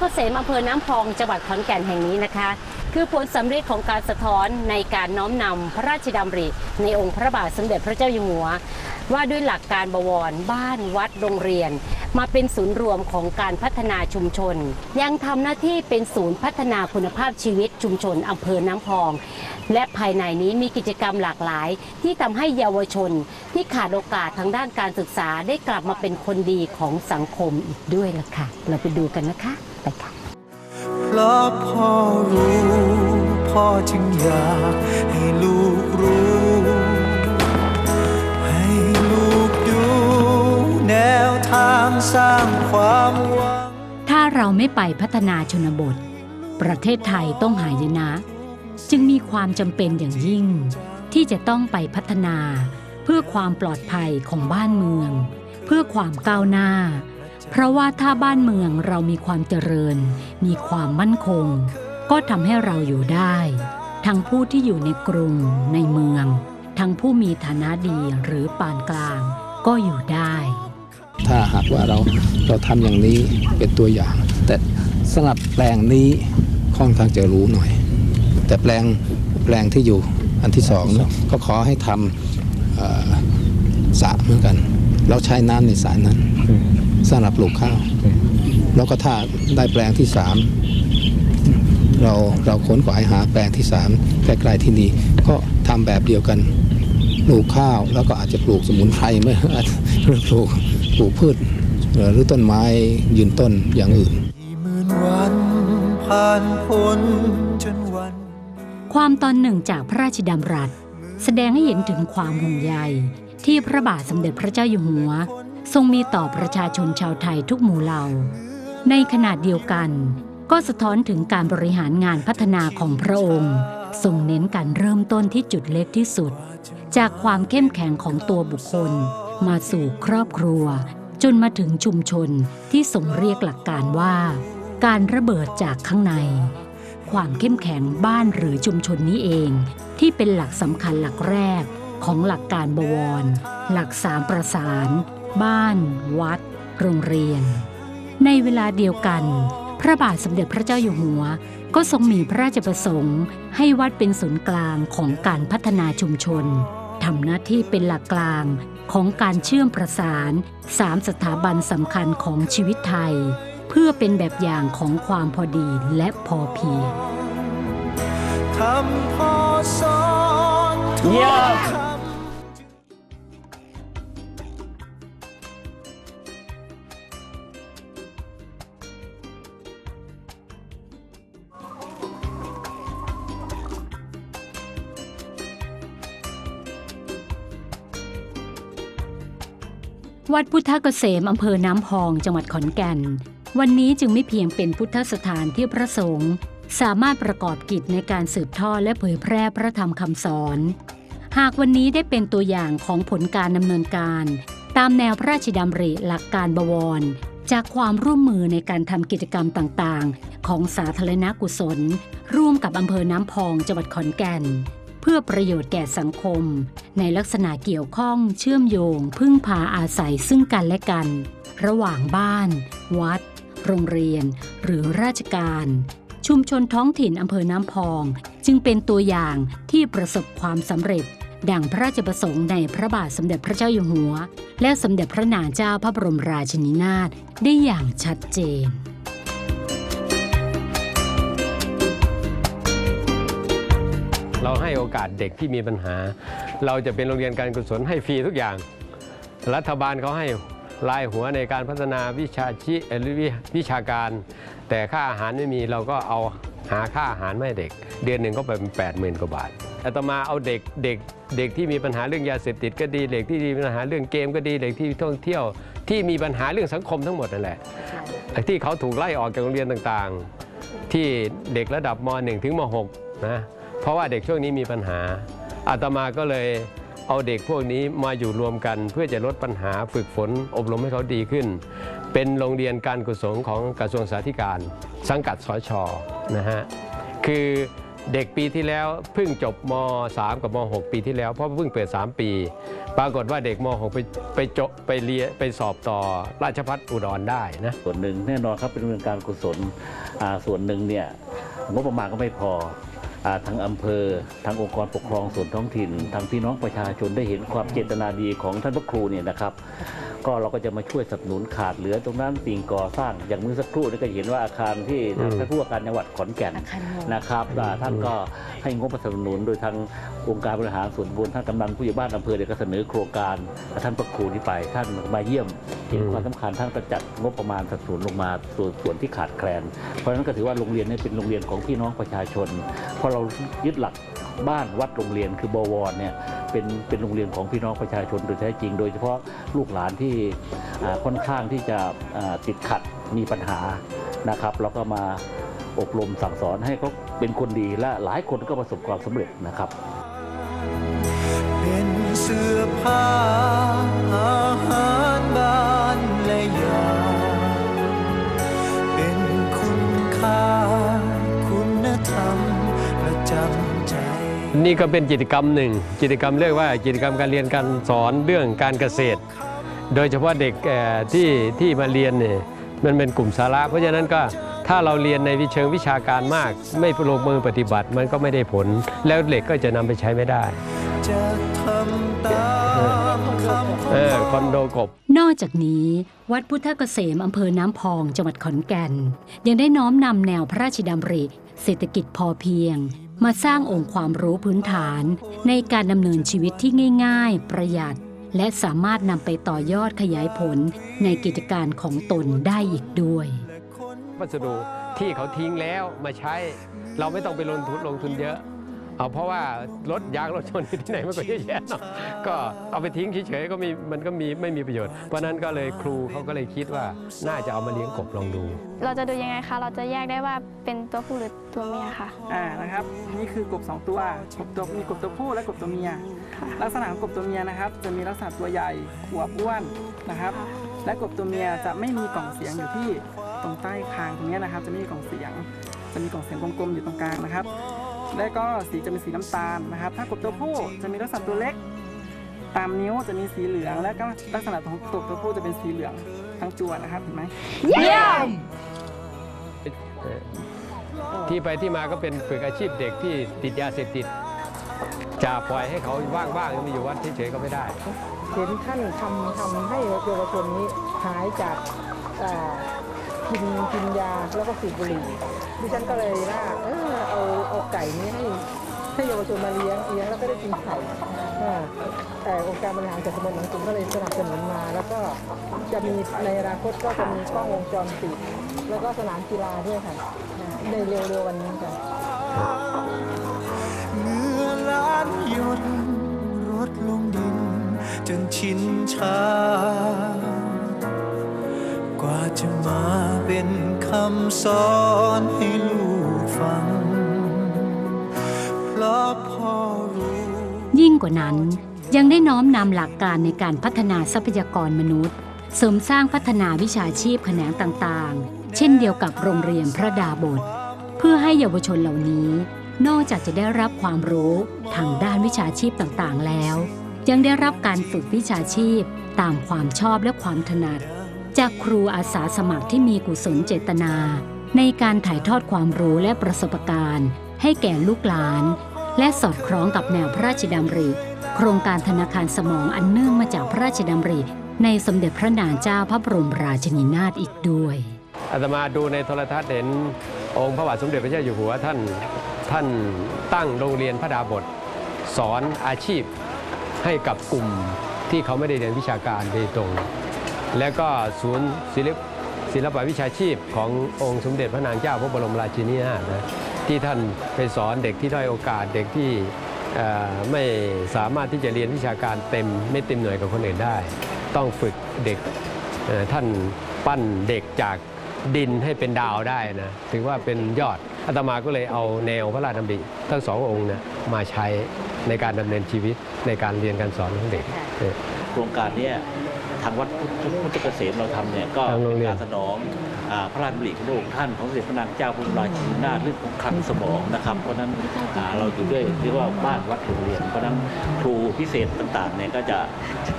เกษมอำเภอน้ำพองจังหวัดขอนแก่นแห่งนี้นะคะ คือผลสำเร็จของการสะท้อนในการน้อมนำพระราชดำริในองค์พระบาทสมเด็จพระเจ้าอยู่หัว ว่าด้วยหลักการบวร บ้านวัดโรงเรียน มาเป็นศูนย์รวมของการพัฒนาชุมชน ยังทำหน้าที่เป็นศูนย์พัฒนาคุณภาพชีวิตชุมชนอำเภอน้ำพอง และภายในนี้มีกิจกรรมหลากหลาย ที่ทำให้เยาวชน ที่ขาดโอกาสทางด้านการศึกษาได้กลับมาเป็นคนดีของสังคมอีกด้วยล่ะค่ะ เราไปดูกันนะคะ ไปค่ะเพราะพ่อรู้พ่อจึงอยากให้ลูกรู้ให้ลูกดูแนวทางสร้างความหวังถ้าเราไม่ไปพัฒนาชนบท ประเทศไทยต้องหายนะ จึงมีความจำเป็นอย่างยิ่ง ที่จะต้องไปพัฒนา เพื่อความปลอดภัยของบ้านเมือง เพื่อความก้าวหน้า เพราะว่าถ้าบ้านเมืองเรามีความเจริญ มีความมั่นคง ก็ทำให้เราอยู่ได้ ทั้งผู้ที่อยู่ในกรุง ในเมือง ทั้งผู้มีฐานะดีหรือปานกลางก็อยู่ได้ ถ้าหากว่าเราเราทำอย่างนี้เป็นตัวอย่าง แต่สำหรับแปลงนี้ค่อนข้างจะรู้หน่อย แต่แปลงแปลงที่อยู่อันที่สองเนอะก็ขอให้ทำสระเหมือนกัน เราใช้น้ำในสระนั้น สำหรับปลูกข้าว แล้วก็ถ้าได้แปลงที่สามเราเราค้นขวายหาแปลงที่สามใกล้ๆที่นี่ก็ทำแบบเดียวกันปลูกข้าวแล้วก็อาจจะปลูกสมุนไพรไม่อาจหรือปลูกปลูกพืชเอ่อหรือต้นไม้ยืนต้นอย่างอื่นกี่หมื่นวันผ่านพ้นจนวันความตอนหนึ่งจากพระราชดำรัส แสดงให้เห็นถึงความห่วงใยที่พระบาทสมเด็จพระเจ้าอยู่หัว ทรงมีต่อประชาชนชาวไทยทุกหมู่เหล่า ในขณะเดียวกัน ก็สะท้อนถึงการบริหารงานพัฒนาของพระองค์ ทรงเน้นการเริ่มต้นที่จุดเล็กที่สุด จากความเข้มแข็งของตัวบุคคล มาสู่ครอบครัว จนมาถึงชุมชนที่ทรงเรียกหลักการว่า การระเบิดจากข้างใน ความเข้มแข็งบ้านหรือชุมชนนี้เอง ที่เป็นหลักสำคัญหลักแรกของหลักการบวร หลักสามประสาน บ้าน วัด โรงเรียน ในเวลาเดียวกัน พระบาทสมเด็จพระเจ้าอยู่หัว ก็ทรงมีพระราชประสงค์ ให้วัดเป็นศูนย์กลางของการพัฒนาชุมชนทำหน้าที่เป็นหลักกลางของการเชื่อมประสานสามสถาบันสำคัญของชีวิตไทย เพื่อเป็นแบบอย่างของความพอดีและพอเพียงค วัดพุทธเกษมอำเภอน้ำพองจังหวัดขอนแก่น วันนี้จึงไม่เพียงเป็นพุทธสถานที่พระสงฆ์สามารถประกอบกิจในการสืบทอดและเผยแพร่พระธรรมคำสอน หากวันนี้ได้เป็นตัวอย่างของผลการดำเนินการ ตามแนวพระราชดำริหลักการบวร จากความร่วมมือในการทำกิจกรรมต่างๆ ของสาธารณกุศล ร่วมกับอำเภอน้ำพองจังหวัดขอนแก่น เพื่อประโยชน์แก่สังคม ในลักษณะเกี่ยวข้องเชื่อมโยง พึ่งพาอาศัยซึ่งกันและกัน ระหว่างบ้าน วัด โรงเรียน หรือราชการ ชุมชนท้องถิ่นอำเภอน้ำพอง จึงเป็นตัวอย่างที่ประสบความสำเร็จดังพระราชประสงค์ในพระบาทสมเด็จพระเจ้าอยู่หัว และสมเด็จพระนางเจ้าพระบรมราชินีนาถได้อย่างชัดเจน เราให้โอกาสเด็กที่มีปัญหา เราจะเป็นโรงเรียนการกุศลให้ฟรีทุกอย่าง รัฐบาลเขาให้รายหัวในการพัฒนาวิชาชีพหรือวิวิชาการ แต่ค่าอาหารไม่มีเราก็เอาหาค่าอาหารมาให้เด็ก เดือนหนึ่งก็ไปเป็นแปดหมื่นกว่าบาทอาตมาเอาเด็กเด็กเด็กที่มีปัญหาเรื่องยาเสพติดก็ดีเด็กที่มีปัญหาเรื่องเกมก็ดีเด็กที่ท่องเที่ยว ที่มีปัญหาเรื่องสังคมทั้งหมดนั่นแหละที่เขาถูกไล่ออกจากโรงเรียนต่างๆ ที่เด็กระดับม .1 ถึงม .6 นะ เพราะว่าเด็กช่วงนี้มีปัญหาอาตมาก็เลยเอาเด็กพวกนี้มาอยู่รวมกันเพื่อจะลดปัญหาฝึกฝนอบรมให้เขาดีขึ้น เป็นโรงเรียนการกุศลของกระทรวงสาธารณการสังกัดสชนะฮะคือเด็กปีที่แล้วเพิ่งจบม 3 กับม 6 ปีที่แล้วเพราะเพิ่งเปิด 3 ปี ปรากฏว่าเด็กม 6 ไปไปจบไปเรียนไปสอบต่อราชพัฒอุดรได้นะส่วนหนึ่งแน่นอนครับเป็นเรื่องการกุศลอ่าส่วนหนึ่งเนี่ยงบประมาณก็ไม่พอ ทางอำเภอทางองค์กรปกครองส่วนท้องถิ่น ทางพี่น้องประชาชนได้เห็นความเจตนาดีของท่านพระครูเนี่ยนะครับ ก็เราก็จะมาช่วยสนับสนุนขาดเหลือตรงนั้นสิ่งก่อสร้างอย่างเมื่อสักครู่นี่ก็เห็นว่าอาคารที่อืมท่านผู้ว่าการจังหวัดขอนแก่นอาคารโมนะครับอ่าท่านก็ให้งบสนับสนุนโดยทางองค์การบริหารส่วนตำบลท่านกำนันผู้ใหญ่บ้านอำเภอเนี่ยก็เสนอโครงการท่านพระครูนี่ไป ท่านมาเยี่ยมเห็นความสำคัญท่านก็จัดงบประมาณสนับสนุนลงมาส่วนส่วนที่ขาดแคลน เพราะฉะนั้นก็ถือว่าโรงเรียนนี้เป็นโรงเรียนของพี่น้องประชาชนเพราะเรายึดหลักบ้านวัดโรงเรียนคือบวรเนี่ยเป็นเป็นโรงเรียนของพี่น้องประชาชนโดยแท้จริง โดยเฉพาะลูกหลานที่ค่อนข้างที่จะติดขัดมีปัญหานะครับเราก็มาอบรมสั่งสอนให้เขาเป็นคนดีและหลายคนก็ประสบความสำเร็จนะครับ เป็นเสื้อผ้า นี่ก็เป็นกิจกรรมหนึ่ง กิจกรรมเรียกว่ากิจกรรมการเรียนการสอนเรื่องการเกษตร โดยเฉพาะเด็กที่ที่มาเรียนเนี่ยมันเป็นกลุ่มสาระ เพราะฉะนั้นก็ถ้าเราเรียนในวิเชิงวิชาการมาก ไม่ลงมือปฏิบัติมันก็ไม่ได้ผล แล้วเด็กก็จะนำไปใช้ไม่ได้เออคอนโดกบ นอกจากนี้วัดพุทธเกษมอำเภอน้ำพองจังหวัดขอนแก่น ยังได้น้อมนำแนวพระราชดำริ เศรษฐกิจพอเพียง มาสร้างองค์ความรู้พื้นฐานในการดำเนินชีวิตที่ง่าย ๆ ประหยัด และสามารถนำไปต่อยอดขยายผลในกิจการของตนได้อีกด้วยวัสดุที่เขาทิ้งแล้วมาใช้ เราไม่ต้องไปลงทุนลงทุนเยอะ เอาเพราะว่ารถยางรถชนที่ไหนมันก็เยอะแยะเนาะก็เอาไปทิ้งเฉยๆก็มีมันก็มีไม่มีประโยชน์ เพราะฉะนั้นก็เลยครูเขาก็เลยคิดว่าน่าจะเอามาเลี้ยงกบลองดู เราจะดูยังไงคะเราจะแยกได้ว่าเป็นตัวผู้หรือตัวเมียค่ะอ่านะครับนี่คือกบสองตัวกบตัวมีกบตัวผู้และกบตัวเมียค่ะลักษณะของกบตัวเมียนะครับ จะมีลักษณะตัวใหญ่ขวบอ้วนนะครับ และกบตัวเมียจะไม่มีกล่องเสียงอยู่ที่ตรงใต้คางตรงเนี้ยนะครับ จะไม่มีกล่องเสียง จะมีกล่องเสียงกลมๆอยู่ตรงกลางนะครับ และก็สีจะเป็นสีน้ำตาลนะครับ ถ้ากบตัวผู้จะมีลักษณะตัวเล็ก ตามนิ้วจะมีสีเหลือง และก็ลักษณะของกบตัวผู้จะเป็นสีเหลืองทั้งตัวนะครับเห็นไหมที่ไปที่มาก็เป็นฝึกอาชีพเด็กที่ติดยาเสพติดจะปล่อยให้เขาว่างๆมาอยู่วัดเฉยๆก็ไม่ได้ เห็นท่านทำทำให้เยาวชนนี้หายจากเอ่อ กินกินยาแล้วก็สูบบุหรี่ดิฉันก็เลยว่าเออเอาเอาไก่นี้ให้ให้เยาวชนมาเลี้ยงเลี้ยงแล้วก็ได้กินไข่แต่องค์การบริหารส่วนตำบลหนองกรุงก็เลยสนับสนุนมา แล้วก็จะมีในอนาคตก็จะมีกล้องวงจรปิดแล้วก็สนามกีฬาด้วยค่ะในเร็วๆวันนี้ค่ะเมื่อล้านหยดรดลงดิน จนชินชา จะมาเป็นคำสอนให้ลูกฟัง เพราะพ่อรู้ยิ่งกว่านั้นยังได้น้อมนำหลักการในการพัฒนาทรัพยากรมนุษย์ เสริมสร้างพัฒนาวิชาชีพแขนงต่างๆ เช่นเดียวกับโรงเรียนพระดาบท เพื่อให้เยาวชนเหล่านี้ นอกจากจะได้รับความรู้ทางด้านวิชาชีพต่างๆแล้ว ยังได้รับการฝึกวิชาชีพตามความชอบและความถนัด จากครูอาสาสมัครที่มีกุศลเจตนา ในการถ่ายทอดความรู้และประสบการณ์ ให้แก่ลูกหลาน และสอดคล้องกับแนวพระราชดำริ โครงการธนาคารสมองอันเนื่องมาจากพระราชดำริ ในสมเด็จพระนางเจ้าพระบรมราชินีนาถอีกด้วยอาตมาดูในโทรทัศน์เห็นองค์พระบาทสมเด็จพระเจ้าอยู่หัวท่านท่านตั้งโรงเรียนพระดาบท สอนอาชีพให้กับกลุ่มที่เขาไม่ได้เรียนวิชาการโดยตรง แล้วก็ศูนย์ศิลปศิลปวิชาชีพขององค์สมเด็จพระนางเจ้าพระบรมราชินีนาถนะที่ท่านไปสอนเด็กที่ด้อยโอกาสเด็กที่เอ่อไม่สามารถที่จะเรียนวิชาการเต็มไม่เต็มหน่วยกับคนอื่นได้ ต้องฝึกเด็กเอ่อท่านปั้นเด็กจากดินให้เป็นดาวได้นะถือว่าเป็นยอดอาตมาก็เลยเอาแนวพระราชดำริทั้งสององค์นะมาใช้ในการดำเนินชีวิตในการเรียนการสอนของเด็กเออโครงการเนี้ย ทางวัดพุทธพุทธเกษมเราทำเนี่ยก็ทางโรเป็งนเรียนการสนองอ่าพระราชดำริของพระองค์ท่านของสมเด็จพระนางเจ้าพระบรมราชินีนาถเรื่องของคลังสมองนะครับเพราะฉะนั้นอ่าเราอยู่ด้วยเรียกว่าบ้านวัดโรงเรียน เพราะฉะนั้นครูพิเศษต่างๆเนี่ยก็จะ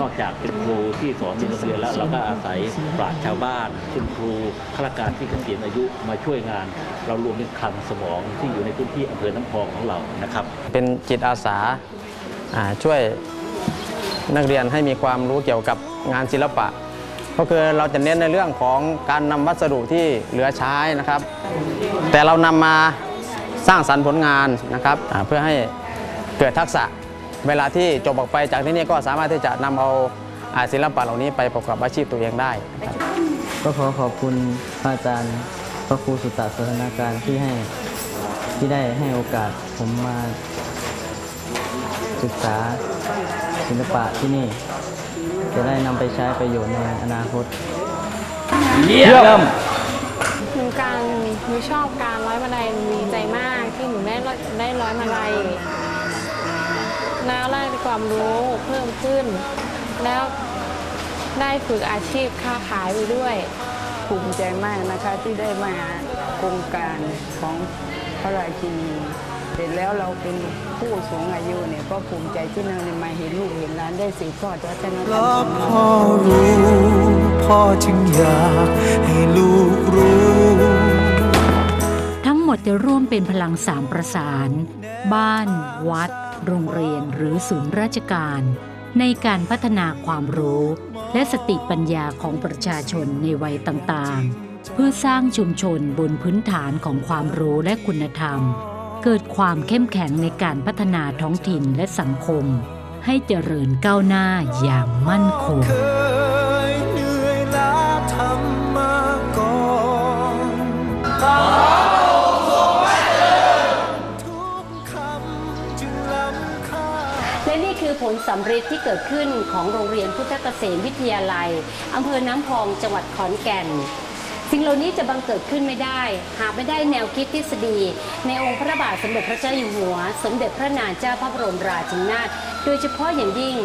นอกจากเป็นครูที่สอนในโรงเรียนแล้วเราก็อาศัยปราชญ์ชาวบ้านคุณครูข้าราชการที่เกษียณอายุมาช่วยงาน เรารวมเป็นคลังสมองที่อยู่ในพื้นที่อำเภอน้ำพองของเรานะครับ เป็นจิตอาสาอ่าช่วย นักเรียนให้มีความรู้เกี่ยวกับงานศิลปะ ก็คือเราจะเน้นในเรื่องของการนำวัสดุที่เหลือใช้นะครับ แต่เรานำมาสร้างสรรค์ผลงานนะครับเพื่อให้เกิดทักษะเวลาที่จบออกไปจากที่นี่ก็สามารถที่จะนำเอาอาศิลปะเหล่านี้ไปประกอบอาชีพตัวเองได้ ก็ขอขอบคุณอาจารย์พระครูสุตตะสถานการที่ให้ที่ได้ให้โอกาสผมมา ศึกษาศิลปะที่นี่ จะได้นำไปใช้ประโยชน์ในอนาคต เยี่ยมหนูการหนูชอบการร้อยมาลัยหนูดีใจมากที่หนูได้ร้อยได้ร้อยมาลัยแล้วได้ความรู้เพิ่มขึ้น แล้วได้ฝึกอาชีพค้าขายไปด้วยภูมิใจมากนะคะที่ได้มาโครงการของพระราชินี เสร็จแล้วเราเป็นผู้สูงอายุเนี่ยก็ภูมิใจที่เราได้มาเห็นลูกเห็นหลานได้สืบทอดวัฒนธรรมพ่อรู้พ่อจึงอยากให้ลูกรู้ ทั้งหมดจะร่วมเป็นพลังสามประสาน บ้าน วัด โรงเรียนหรือศูนย์ราชการ ในการพัฒนาความรู้ และสติปัญญาของประชาชนในวัยต่างๆ เพื่อสร้างชุมชนบนพื้นฐานของความรู้และคุณธรรม เกิดความเข้มแข็งในการพัฒนาท้องถิ่นและสังคม ให้เจริญก้าวหน้าอย่างมั่นคงเคยเหนื่อยล้าทำมาก่อนทุกคำจึงล้ำค่าและนี่คือผลสำเร็จที่เกิดขึ้นของโรงเรียนพุทธเกษมวิทยาลัยอำเภอน้ำพองจังหวัดขอนแก่น สิ่งเหล่านี้จะบังเกิดขึ้นไม่ได้ หากไม่ได้แนวคิดทฤษฎี ในองค์พระบาทสมเด็จพระเจ้าอยู่หัว สมเด็จพระนางเจ้าพระบรมราชินีนาถโดยเฉพาะอย่างยิ่ง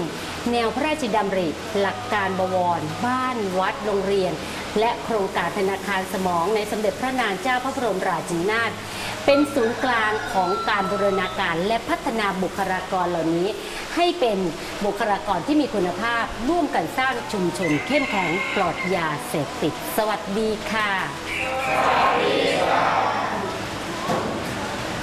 แนวพระราชดำริ หลักการบวร บ้านวัดโรงเรียน และโครงการธนาคารสมองในสมเด็จพระนางเจ้าพระบรมราชินีนาถเป็นศูนย์กลางของการบูรณาการและพัฒนาบุคลากรเหล่านี้ ให้เป็นบุคลากรที่มีคุณภาพ ร่วมกันสร้างชุมชนเข้มแข็งปลอดยาเสพติด สวัสดีค่ะ